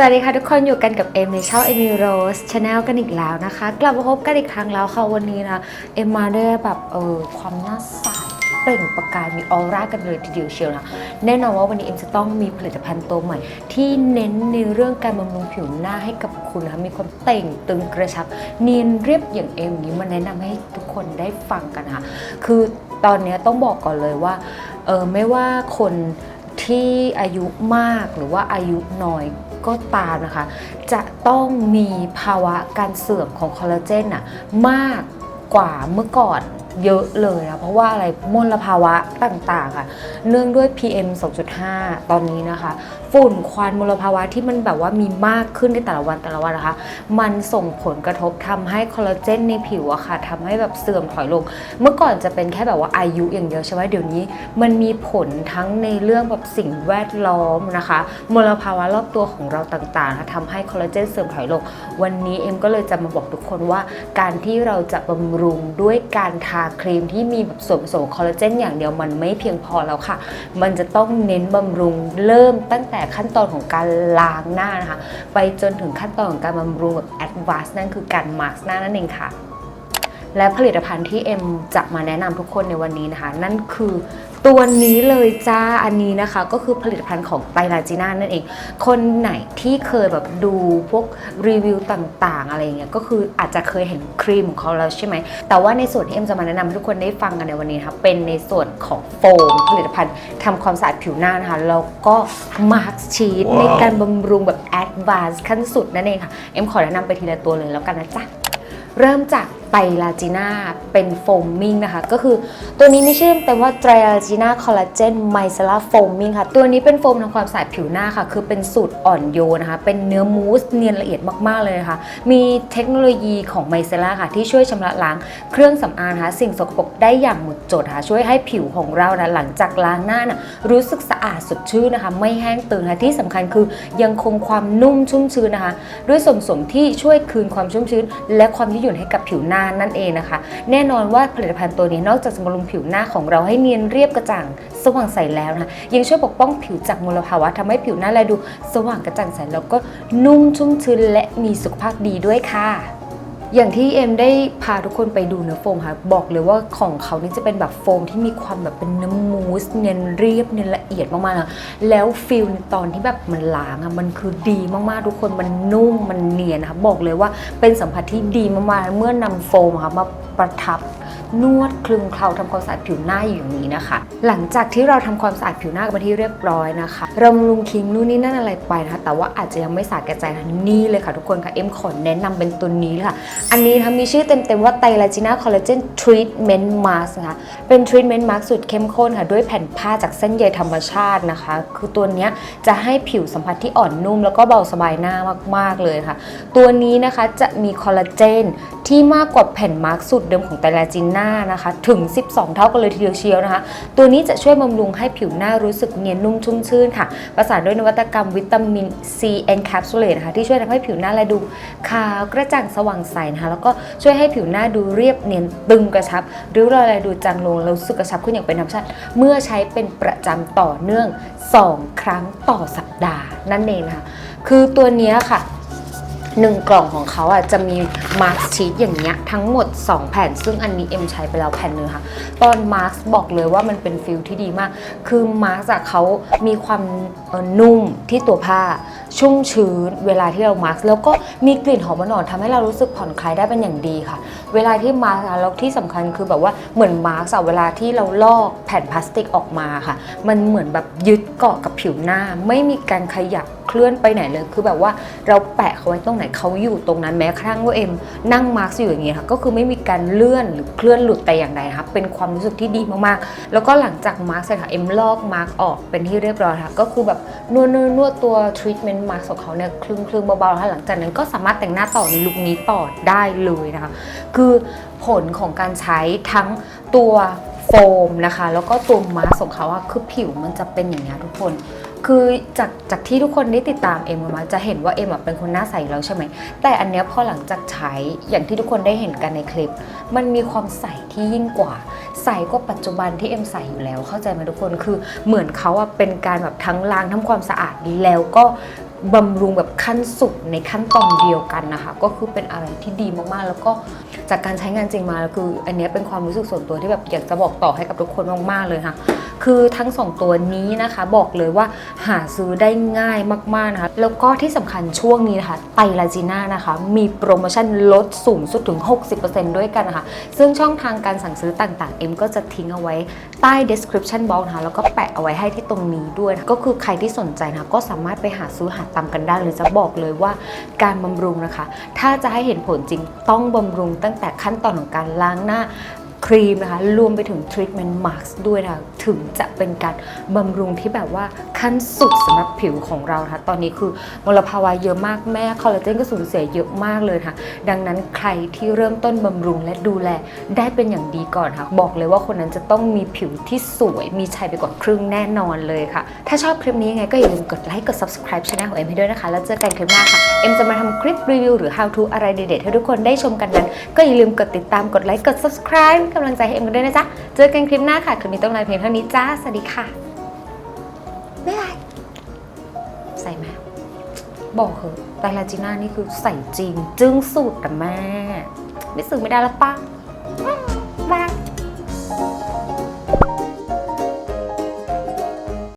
สวัสดีค่ะทุกคนอยู่กันกับเอมในช่องเอมิโรสชาแนลกันอีกแล้วนะคะ กลับมาพบกันอีกครั้งแล้วค่ะวันนี้นะเอมมาด้วยแบบเออความน่าใสเปล่งประกายมีออร่ากันเลยทีเดียวเชียวนะแน่นอนว่าวันนี้เอ็มจะต้องมีผลิตภัณฑ์ตัวใหม่ ที่เน้นในเรื่องการบำรุงผิวหน้าให้กับคุณนะคะมีความเต่งตึงกระชับ เนียนเรียบอย่างเอ็มนี้มาแนะนำให้ทุกคนได้ฟังกันค่ะคือตอนนี้ต้องบอกก่อนเลยว่าเออไม่ว่าคนที่อายุมากหรือว่าอายุน้อย ก็ตามนะคะ จะต้องมีภาวะการเสื่อมของคอลลาเจนอะมากกว่าเมื่อก่อน เยอะเลยนะเพราะว่าอะไรมลภาวะต่างๆค่ะ เนื่องด้วย PM 2.5 ตอนนี้นะคะ ฝุ่นควันมลภาวะที่มันแบบว่ามีมากขึ้นในแต่ละวันแต่ละวันนะคะ มันส่งผลกระทบทำให้คอลลาเจนในผิวอะค่ะทำให้แบบเสื่อมถอยลง เมื่อก่อนจะเป็นแค่แบบว่าอายุอย่างเดียวใช่ไหมเดี๋ยวนี้ มันมีผลทั้งในเรื่องแบบสิ่งแวดล้อมนะคะ มลภาวะรอบตัวของเราต่างๆนะคะทำให้คอลลาเจนเสื่อมถอยลง วันนี้เอ็มก็เลยจะมาบอกทุกคนว่าการที่เราจะบำรุงด้วยการทาครีมที่มีแบบส่วนผสมคอลลาเจนอย่างเดียวมันไม่เพียงพอแล้วค่ะ มันจะต้องเน้นบำรุงเริ่มตั้งแต่ขั้นตอนของการล้างหน้านะคะ ไปจนถึงขั้นตอนของการบำรุงแบบแอดวานซ์นั่นคือการมาร์กหน้านั่นเองค่ะและผลิตภัณฑ์ที่เอ็มจะมาแนะนำทุกคนในวันนี้นะคะ นั่นคือตัวนี้เลยจ้าอันนี้นะคะก็คือผลิตภัณฑ์ของไตลาจีน่านั่นเอง คนไหนที่เคยแบบดูพวกรีวิวต่างๆ อะไรเงี้ยก็คืออาจจะเคยเห็นครีมของเขาแล้วใช่ไหม แต่ว่าในส่วนที่เอ็มจะมาแนะนำทุกคนได้ฟังกันในวันนี้นะคะเป็นในส่วนของโฟม ผลิตภัณฑ์ทำความสะอาดผิวหน้านะคะแล้วก็มาร์กชีทในการบำรุงแบบแอดวานซ์ขั้นสุดนั่นเองค่ะเอ็มขอแนะนำไปทีละตัวเลยแล้วกันนะจ๊ะเริ่มจากไตรลาจีน่าเป็นโฟมมิ่งนะคะ ก็คือตัวนี้ไม่ชื่อเต็มว่าไตรลาจีน่าคอลลาเจนไมเซล่าโฟมมิ่งค่ะ ตัวนี้เป็นโฟมทำความสะอาดผิวหน้าค่ะ คือเป็นสูตรอ่อนโยนนะคะ เป็นเนื้อมูสเนียนละเอียดมากๆเลยนะคะ มีเทคโนโลยีของไมเซล่าค่ะ ที่ช่วยชำระล้างเครื่องสำอางนะคะสิ่งสกปรกได้อย่างหมดจดค่ะช่วยให้ผิวของเรานะหลังจากล้างหน้านะรู้สึกสะอาดสดชื่นนะคะ ไม่แห้งตึงนะคะที่สำคัญคือยังคงความนุ่มชุ่มชื้นนะคะ ด้วยส่วนผสมที่ช่วยคืนความชุ่มชื้น และความยืดหยุ่นให้กับผิวหน้านั่นเองนะคะ แน่นอนว่าผลิตภัณฑ์ตัวนี้นอกจากจะบำรุงผิวหน้าของเราให้เนียนเรียบกระจ่างสว่างใสแล้วนะคะยังช่วยปกป้องผิวจากมลภาวะทำให้ผิวหน้าเราดู สว่างกระจ่างใสแล้วก็นุ่มชุ่มชื้นและมีสุขภาพดีด้วยค่ะ อย่างที่เอ็มได้พาทุกคนไปดูเนื้อโฟมค่ะ บอกเลยว่าของเขานี่จะเป็นแบบโฟมที่มีความแบบเป็นเนื้อมูสเนียนเรียบเนียนละเอียดมากๆนะแล้วฟิลในตอนที่แบบมันล้างอะมันคือดีมากๆทุกคนมันนุ่มมันเนียนนะคะบอกเลยว่าเป็นสัมผัสที่ดีมากๆเมื่อนำโฟมค่ะมาประทับ นวดคลึงเคล้าทำความสะอาดผิวหน้าอยู่อย่างนี้นะคะ หลังจากที่เราทำความสะอาดผิวหน้ากันไปที่เรียบร้อยนะคะเราบำรุงคิงนู่นนี่นั่นอะไรไปนะคะแต่ว่าอาจจะยังไม่สาดแก่ใจนะนี่เลยค่ะทุกคนค่ะเอ็มขอแนะนำเป็นตัวนี้ค่ะ อันนี้นะคะมีชื่อเต็มๆว่าไตรลาจิน่าคอลลาเจนทรีทเมนต์มาสนะคะเป็นทรีทเมนต์มาสสุดเข้มข้นค่ะ ด้วยแผ่นผ้าจากเส้นใยธรรมชาตินะคะ คือตัวนี้จะให้ผิวสัมผัสที่อ่อนนุ่ม แล้วก็เบาสบายหน้ามากๆเลยค่ะ ตัวนี้นะคะจะมีคอลลาเจนที่มากกว่าแผ่นมาร์สูตรเดิมของไตรลาจิน่านะคะ ถึง 12 เท่ากันเลยทีเดียวเชียวนะคะ ตัวนี้จะช่วยบำรุงให้ผิวหน้ารู้สึกเนียนนุ่มชุ่มชื่นค่ะ ประสานด้วยนวัตกรรมวิตามิน C encapsulate นะคะ ที่ช่วยทำให้ผิวหน้าและดูขาวกระจ่างสว่างใสนะคะ แล้วก็ช่วยให้ผิวหน้าดูเรียบเนียนตึงกระชับริ้วรอยอะไรดูจางลงแล้วรู้สึกกระชับขึ้นอย่างเป็นธรรมชาติเมื่อใช้เป็นประจำต่อเนื่อง 2 ครั้งต่อสัปดาห์นั่นเองนะคะ คือตัวนี้ค่ะ หนึ่งกล่องของเขาอะจะมีมาร์กชีตอย่างเงี้ยทั้งหมด 2 แผ่น ซึ่งอันนี้เอ็มใช้ไปแล้วแผ่นนึงค่ะ ตอนมาร์กบอกเลยว่ามันเป็นฟิลที่ดีมาก คือมาร์กอะเขามีความนุ่มที่ตัวผ้า ชุ่มชื้นเวลาที่เรามาร์กแล้วก็มีกลิ่นหอมอ่อนๆทำให้เรารู้สึกผ่อนคลายได้เป็นอย่างดีค่ะ เวลาที่มาร์กแล้วที่สำคัญคือแบบว่าเหมือนมาร์กอะเวลาที่เราลอกแผ่นพลาสติกออกมาค่ะ มันเหมือนแบบยึดเกาะกับผิวหน้าไม่มีการขยับ เคลื่อนไปไหนเลย คือแบบว่าเราแปะเขาไว้ตรงไหนเขาอยู่ตรงนั้นแม้กระทั่งว่าเอ็มนั่งมาร์กอยู่อย่างเงี้ยค่ะก็คือไม่มีการเลื่อนหรือเคลื่อนหลุดแต่อย่างใดนะคะเป็นความรู้สึกที่ดีมากๆ แล้วก็หลังจากมาร์กเสร็จค่ะเอ็มลอกมาร์กออกเป็นที่เรียบร้อยค่ะก็คือแบบนวดนวดตัวทรีทเมนต์มาร์กของเขาเนี่ยคลึงคลึงเบาๆค่ะหลังจากนั้นก็สามารถแต่งหน้าต่อในลุคนี้ต่อได้เลยนะคะคือผลของการใช้ทั้งตัวโฟมนะคะ แล้วก็ตัวมาสก์ของเขาอะคือผิวมันจะเป็นอย่างนี้ทุกคน คือจากจากที่ทุกคนได้ติดตามเอ็มมาจะเห็นว่าเอ็มเป็นคนหน้าใสแล้วใช่ไหม แต่อันเนี้ยพอหลังจากใช้อย่างที่ทุกคนได้เห็นกันในคลิป มันมีความใสที่ยิ่งกว่า ใสกว่าปัจจุบันที่เอ็มใสอยู่แล้ว เข้าใจไหมทุกคนคือเหมือนเขาอะเป็นการแบบทั้งล้างทำความสะอาดแล้วก็บำรุงแบบขั้นสุดในขั้นตอนเดียวกันนะคะ ก็คือเป็นอะไรที่ดีมากๆ แล้วก็จากการใช้งานจริงมาแล้วคือ อันเนี้ยเป็นความรู้สึกส่วนตัวที่แบบอยากจะบอกต่อให้กับทุกคนมากๆเลยค่ะ คือทั้งสองตัวนี้นะคะ บอกเลยว่าหาซื้อได้ง่ายมากๆนะคะ แล้วก็ที่สำคัญช่วงนี้นะคะไตรลาจีน่านะคะ มีโปรโมชั่นลดสูงสุดถึง 60%ด้วยกันนะคะ ซึ่งช่องทางการสั่งซื้อต่างๆ เอ็มก็จะทิ้งเอาไว้ใต้ description box นะคะแล้วก็แปะเอาไว้ให้ที่ตรงนี้ด้วยนะก็คือใครที่สนใจนะคะก็สามารถไปหาซื้อหาตามกันได้เลยจะบอกเลยว่าการบำรุงนะคะ ถ้าจะให้เห็นผลจริงต้องบำรุงตั้งแต่ขั้นตอนของการล้างหน้า ครีมนะคะรวมไปถึงทรีทเมนต์มาร์กด้วยนะคะถึงจะเป็นการบำรุงที่แบบว่าขั้นสุดสำหรับผิวของเรานะคะตอนนี้คือมลภาวะเยอะมากแม่คอลลาเจนก็สูญเสียเยอะมากเลยค่ะ ดังนั้นใครที่เริ่มต้นบำรุงและดูแลได้เป็นอย่างดีก่อนค่ะ บอกเลยว่าคนนั้นจะต้องมีผิวที่สวยมีชัยไปกว่าครึ่งแน่นอนเลยค่ะ ถ้าชอบคลิปนี้ยังไงก็อย่าลืมกดไลค์กด subscribe ช่องของเอ็มให้ด้วยนะคะ แล้วเจอกันคลิปหน้าค่ะ เอ็มจะมาทำคลิปรีวิวหรือ how to อะไรเด็ดๆให้ทุกคนได้ชมกันนั้น ก็อย่าลืมกดติดตามกดไลค์กด subscribe เป็นกำลังใจให้เอ็มกันด้วยนะจ๊ะ เจอกันคลิปหน้าค่ะ คลิปนี้ต้องลาเพียงเท่านี้จ้า สวัสดีค่ะ บ๊ายบาย ใส่ไหมบอกเหอะแต่ลาจีน่านี่คือใส่จริง จึ้งสุดแต่แม่ ไม่ซื้อไม่ได้แล้วปะ